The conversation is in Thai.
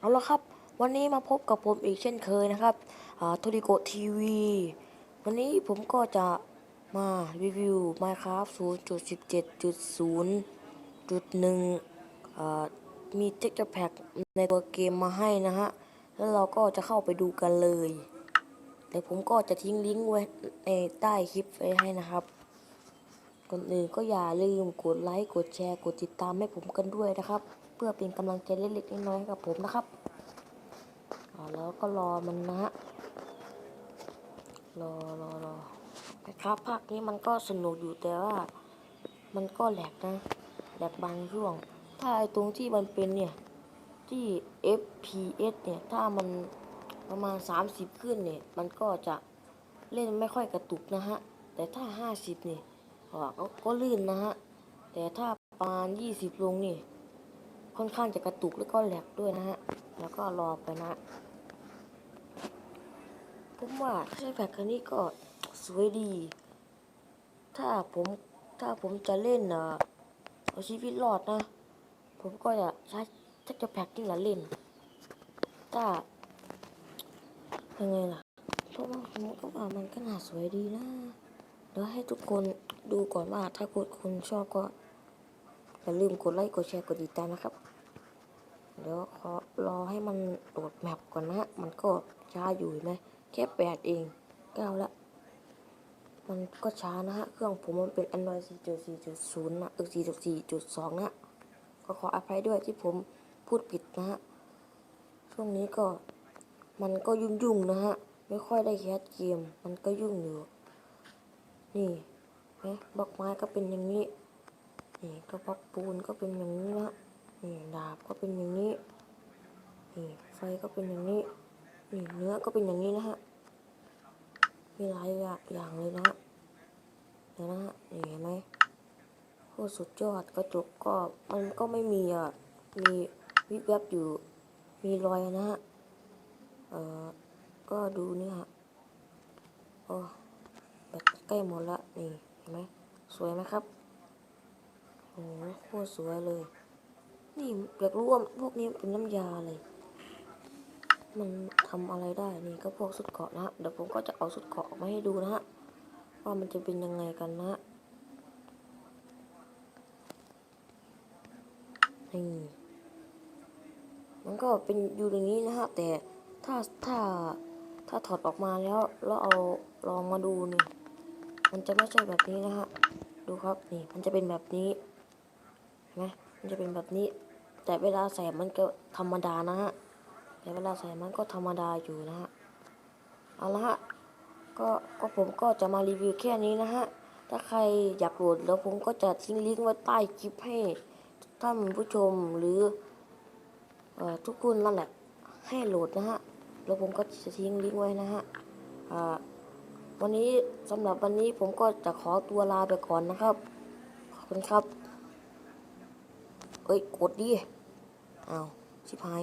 เอาละครับ วันนี้มาพบกับผมอีกเช่นเคยนะครับโทริโกทีวีวันนี้ผมก็จะมารีวิว Minecraft 0.17.0.1อ่ามี texture pack ในตัวเกมมาให้นะฮะ แล้วเราก็จะเข้าไปดูกันเลยเดี๋ยวผมก็จะทิ้งลิงก์ไว้ในใต้คลิปไว้ให้นะครับก่อนอื่นก็อย่าลืมกดไลค์ กดแชร์ กดติดตามให้ผมกันด้วยนะครับ เพื่อเป็นกำลังใจเล็กๆน้อยๆให้กับผมนะครับแล้วก็รอมันนะฮะรอรอรอนะครับภาคนี้มันก็สนุกอยู่แต่ว่า มันก็แหลกนะแหลกบางช่วง ถ้าไอ้ตรงที่มันเป็นเนี่ย ที่ FPS เนี่ย ถ้ามันประมาณ 30 ขึ้นเนี่ย มันก็จะเล่นไม่ค่อยกระตุกนะฮะ แต่ถ้า 50 เนี่ยก็ก็ลื่นนะฮะ แต่ถ้าประมาณ 20 ลงนี่ ค่อนข้างจะกระตุกแล้วก็แหลกด้วยนะฮะ แล้วก็รอไปนะ ผมว่าใช้แพคคันนี้ก็สวยดี ถ้าผมถ้าผมจะเล่นเอ่อเอาชีวิตรอดนะ ผมก็จะใช้ถ้าจะแพ็กนี่แหละเล่น ถ้ายังไงล่ะ เพราะว่าผมก็ว่ามันก็น่าสวยดีนะเดี๋ยวให้ทุกคนดูก่อนว่าถ้าคุณคนชอบก็อย่าลืมกดไลค์ กดแชร์ กดติดตามนะครับ เดี๋ยวขอรอให้มันโหลดแมปก่อนนะฮะมันก็ช้าอยู่เห็นไหมแค่แปดเองเก้าละมันก็ช้านะฮะ เครื่องผมมันเป็น Android 4.4.0 นะเออ4.4.2 นะ ก็ขออภัยด้วยที่ผมพูดผิดนะฮะ ช่วงนี้ก็มันก็ยุ่งๆนะฮะ ไม่ค่อยได้แคสเกม มันก็ยุ่งอยู่ นี่เนไหมบล็อกไม้ก็เป็นอย่างนี้ นี่ก็บล็อกปูนก็เป็นอย่างนี้นะ ก็เป็นอย่างนี้ นี่ไฟก็เป็นอย่างนี้ นี่เนื้อก็เป็นอย่างนี้นะฮะ มีหลายอย่างเลยนะฮะเดี๋ยวนะฮะนี่เห็นไหมโคตรสุดยอดกระจกก็มันก็ไม่มีอะ มีวิบแวบอยู่ มีรอยนะฮะ เอ่อ ก็ดูนี่ฮะ โอ้แบตใกล้หมดละ นี่เห็นไหมสวยไหมครับโอ้โหโคตรสวยเลย นี่อยากรู้ว่าพวกนี้เป็นน้ำยาเลยมันทำอะไรได้ นี่ก็พวกสุดเกาะนะ เดี๋ยวผมก็จะเอาสุดเกาะมาให้ดูนะฮะ ว่ามันจะเป็นยังไงกันนะฮะนี่มันก็เป็นอยู่อย่างนี้นะฮะ แต่ถ้าถ้าถ้าถอดออกมาแล้วแล้วเอาลองมาดูนี่มันจะไม่ใช่แบบนี้นะฮะ ดูครับนี่ มันจะเป็นแบบนี้เห็นไหมมันจะเป็นแบบนี้ แต่เวลาใส่มันก็ธรรมดานะฮะแต่เวลาใส่มันก็ธรรมดาอยู่นะฮะเอาละฮะก็ก็ผมก็จะมารีวิวแค่นี้นะฮะถ้าใครอยากโหลดแล้วผมก็จะทิ้งลิงก์ไว้ใต้คลิปให้ท่านผู้ชมหรืออทุกคนนั่นแหละให้โหลดนะฮะแล้วผมก็จะทิ้งลิงก์ไว้นะฮะวันนี้สำหรับวันนี้ผมก็จะขอตัวลาไปก่อนนะครับ ขอบคุณครับ เอ้ย กดดิ อ้าวชิบหาย